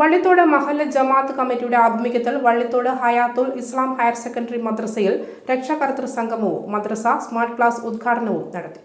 വള്ളിത്തോട് മഹല്ല ജമാഅത്ത് കമ്മിറ്റിയുടെ ആഭിമുഖ്യത്തിൽ Vallithode Hayathul Islam higher secondary മദ്രസയിൽ രക്ഷാകർത്തൃ സംഗമവും മദ്രസ സ്മാർട്ട് ക്ലാസ് ഉദ്ഘാടനവും നടത്തി.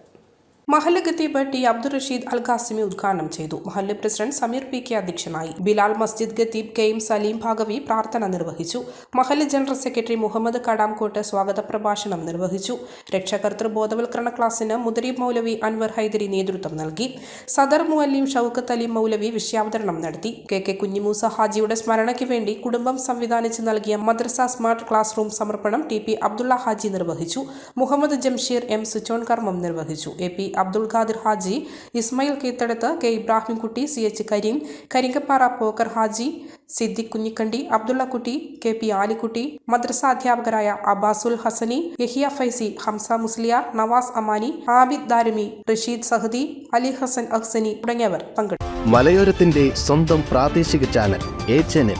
മഹല്ല് ഖത്തീബ് ടി അബ്ദുൾ റഷീദ് അൽ ഖാസിമി ഉദ്ഘാടനം ചെയ്തു. മഹല്ല് പ്രസിഡന്റ് സമീർ പി കെ അധ്യക്ഷനായി. ബിലാൽ മസ്ജിദ് ഖത്തീബ് കെ എം സലീം ഭാഗവി പ്രാർത്ഥന നിർവഹിച്ചു. മഹല്ല് ജനറൽ സെക്രട്ടറി മുഹമ്മദ് കടാംകോട്ട് സ്വാഗത പ്രഭാഷണം നിർവഹിച്ചു. രക്ഷകർത്തൃ ബോധവൽക്കരണ ക്ലാസ്സിന് മുദരീബ് മൗലവി അൻവർ ഹൈദരി നേതൃത്വം നൽകി. സദർ മുഅല്ലിം ഷൌക്കത്ത് അലി മൗലവി വിഷയാവതരണം നടത്തി. കെ കെ കുഞ്ഞിമൂസ ഹാജിയുടെ സ്മരണയ്ക്ക് വേണ്ടി കുടുംബം സംവിധാനിച്ച് നൽകിയ മദ്രസ സ്മാർട്ട് ക്ലാസ് റൂം സമർപ്പണം ടി പി അബ്ദുള്ള ഹാജി നിർവഹിച്ചു. മുഹമ്മദ് ജംഷീർ എം സുച്ചോൺ കർമ്മം നിർവഹിച്ചു. A P Abdul Khadir Haji Ismail Keethadath K Ibrahimkutty C H Kareem Karinkappara Pokker Haji Siddique Kunhikkandi Abdullakutty K P Alikutty മദ്രസ അധ്യാപകരായ അബ്ബാസുൽ ഹസനി യഹിയ ഫൈസി ഹംസ മുസ്ലിയാർ നവാസ് അമാനി ആബിദ് ദാരുമി റഷീദ് സഹദി അലി ഹസൻ അഹ്സനി തുടങ്ങിയവർ പങ്കെടുത്തു. മലയോരത്തിന്റെ സ്വന്തം പ്രാദേശിക ചാനൽ ചാനൽ.